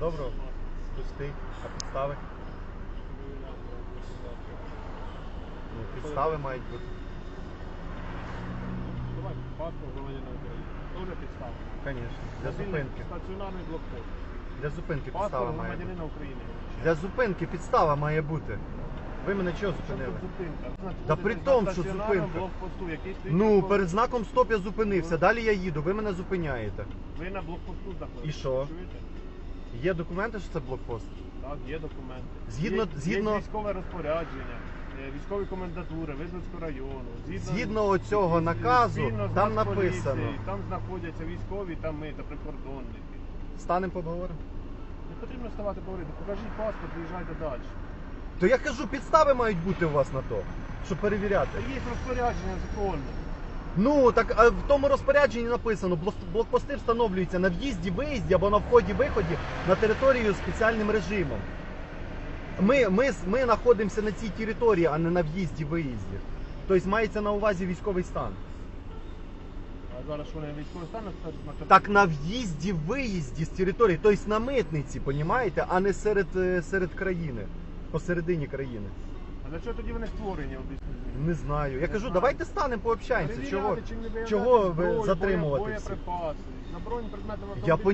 Доброго. Пустий. А підстави? Ну, підстави мають бути. Давай, паспорт громадянина України. Тоже підстава. Звісно. Для зупинки. Стаціонарний блокпост. Для зупинки підстава Паспорт має бути. громадянина України. Для зупинки підстава має бути. Ви мене чого Що зупинили? тут зупинка? Ви Та знаходитесь при на тому, що стаціонарному зупинка. блокпосту, який стоїть Ну, перед знаком стоп я зупинився, далі я їду, ви мене зупиняєте. Ви на блокпосту знаходитесь. І що? Чуєте? Є документи, що це блокпост? Так, є документи. Згідно- є, згідно- є військове розпорядження, е, військові комендатури, Визовського району. Згідно, Згідно оцього наказу, згідно з там Нацполіції, написано. Там знаходяться військові, там ми та прикордонники. Станемо поговоримо. Не потрібно ставати говорити, покажіть паспорт, виїжджайте далі. То я кажу, підстави мають бути у вас на то, щоб перевіряти. Є розпорядження законне. Ну так а в тому розпорядженні написано, блокпости встановлюються на в'їзді, виїзді або на вході-виході на територію спеціальним режимом. Ми, ми, ми знаходимося на цій території, а не на в'їзді, виїзді. Тобто мається на увазі військовий стан. А зараз що не військовий стан на Так на в'їзді, виїзді з території, тобто на митниці, понімаєте, а не серед, е, серед країни, посередині країни. А для чого тоді вони створені, об'ясніть? мені? Не знаю. Я кажу, давайте станемо, пообщаємося. Чого? чого ви зброю, затримувати боє- всіх? боєприпаси, предмети Я розумію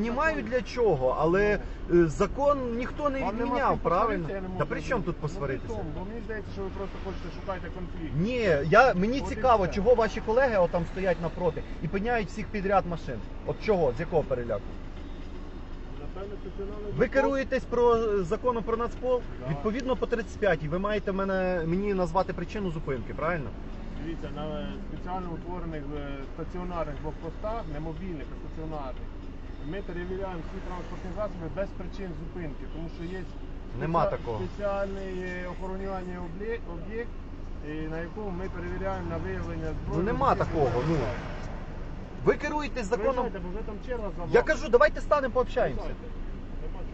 для чого, але е, закон ніхто не Вам нема з відміняв, правильно? посваритися, я не можу Та при чому тут зрозуміти. посваритися? Ну, бо мені здається, що ви просто хочете шукати конфлікт. Ні, я мені От і цікаво, все. чого ваші колеги отам стоять напроти і пиняють всіх підряд машин. От чого, з якого переляку? Ви керуєтесь про законом про нацпол? Да. Відповідно по 35 ви маєте мене мені назвати причину зупинки, правильно? Дивіться, на спеціально утворених е, стаціонарних блокпостах, не мобільних, а стаціонарних. Ми перевіряємо всі транспортні засоби без причин зупинки, тому що є Нема такого. спеціальний е, охоронюваний об'єкт, на якому ми перевіряємо на виявлення зброї. Ну, нема такого, ну. Ви керуєтесь законом. Я кажу, давайте станемо, пообщаємося. Нема чого.